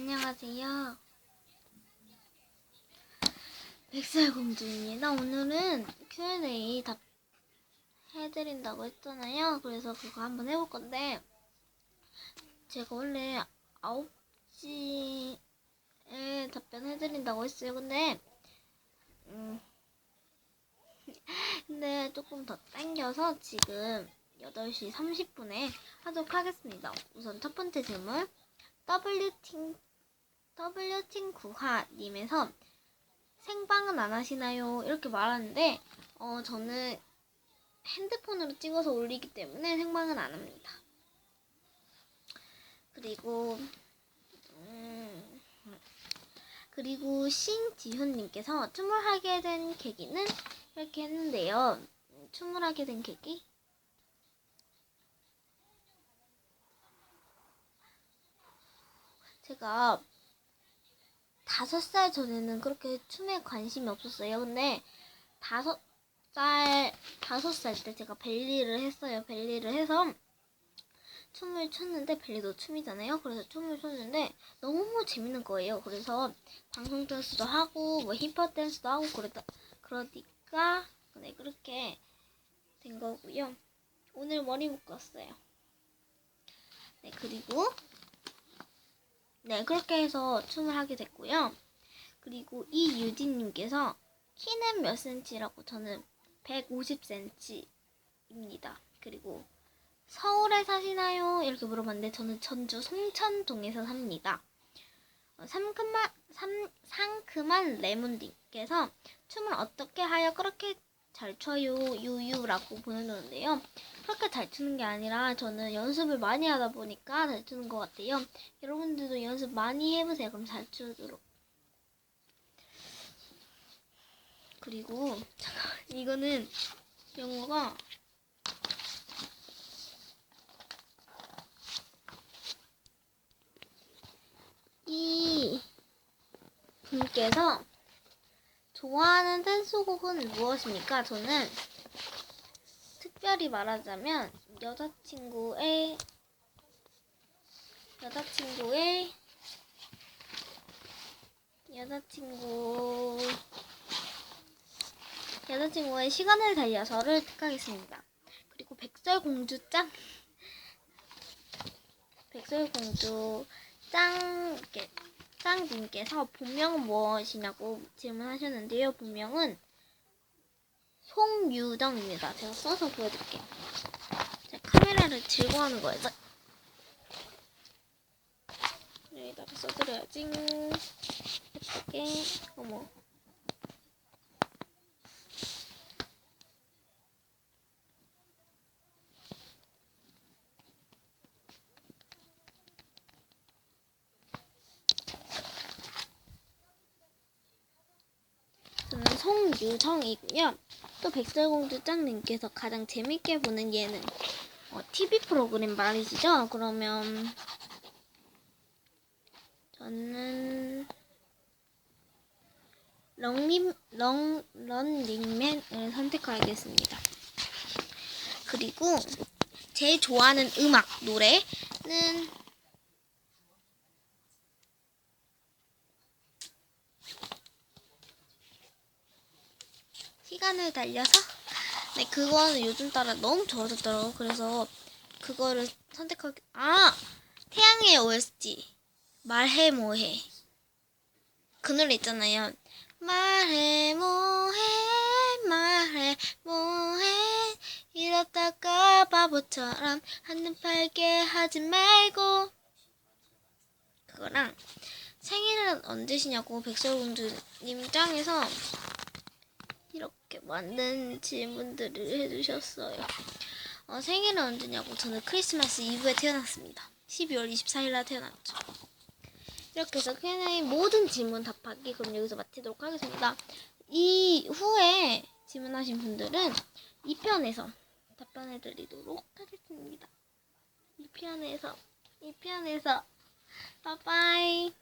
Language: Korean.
안녕하세요. 백설공주입니다. 오늘은 Q&A 답 해드린다고 했잖아요. 그래서 그거 한번 해볼 건데, 제가 원래 9시에 답변해드린다고 했어요. 근데, 음, 근데 조금 더 땡겨서 지금 8시 30분에 하도록 하겠습니다. 우선 첫 번째 질문. W팅, W팅 구하님에서 생방은 안 하시나요? 이렇게 말하는데, 어, 저는 핸드폰으로 찍어서 올리기 때문에 생방은 안 합니다. 그리고, 음, 그리고 신지훈님께서 춤을 하게 된 계기는 이렇게 했는데요. 음, 춤을 하게 된 계기? 제가 다섯 살 전에는 그렇게 춤에 관심이 없었어요. 근데 다섯 살 다섯 살 때 제가 벨리를 했어요. 벨리를 해서 춤을 췄는데 벨리도 춤이잖아요. 그래서 춤을 췄는데 너무 재밌는 거예요. 그래서 방송 댄스도 하고 뭐 힙합 댄스도 하고 그러다 그러니까 네 그렇게 된 거고요. 오늘 머리 묶었어요. 네 그리고 네, 그렇게 해서 춤을 하게 됐고요. 그리고 이유진님께서 키는 몇 cm라고 저는 150cm입니다. 그리고 서울에 사시나요? 이렇게 물어봤는데 저는 전주 송천동에서 삽니다. 어, 상큼한, 삼, 상큼한 레몬님께서 춤을 어떻게 하여 그렇게 잘 춰요? 유유라고 보내주는데요. 그렇게 잘 추는 게 아니라 저는 연습을 많이 하다 보니까 잘 추는 것 같아요. 여러분들도 연습 많이 해보세요. 그럼 잘 추도록. 그리고 이거는 영어가 이 분께서 좋아하는 댄스곡은 무엇입니까? 저는 특별히 말하자면 여자친구의 여자친구의 여자친구 여자친구의 시간을 달려서를 택하겠습니다. 그리고 백설공주 짱 백설공주 짱 이렇게 짱님께서 본명은 무엇이냐고 질문하셨는데요. 본명은 송유정입니다. 제가 써서 보여드릴게요. 제가 카메라를 들고 하는 거예요. 여기다가 써드려야지. 예쁘게. 어머. 저는 송유정이고요. 또 백설공주 짱님께서 가장 재밌게 보는 예능 어, TV 프로그램 말이시죠? 그러면 저는 런닝 런 런닝맨을 선택하겠습니다. 그리고 제일 좋아하는 음악 노래는 시간을 달려서? 네 그거는 요즘 따라 너무 좋아졌더라고. 그래서 그거를 선택하기 아! 태양의 OST 말해 뭐해. 그 노래 있잖아요. 말해 뭐해 말해 뭐해. 이러다가 바보처럼 한눈 팔게 하지 말고. 그거랑 생일은 언제시냐고 백설공주님 짱에서 많은 질문들을 해주셨어요. 어, 생일은 언제냐고 저는 크리스마스 이브에 태어났습니다. 12월 24일 날 태어났죠. 이렇게 해서 Q&A 모든 질문 답하기 그럼 여기서 마치도록 하겠습니다. 이 후에 질문하신 분들은 2편에서 답변해 드리도록 하겠습니다. 2편에서 2편에서 빠빠이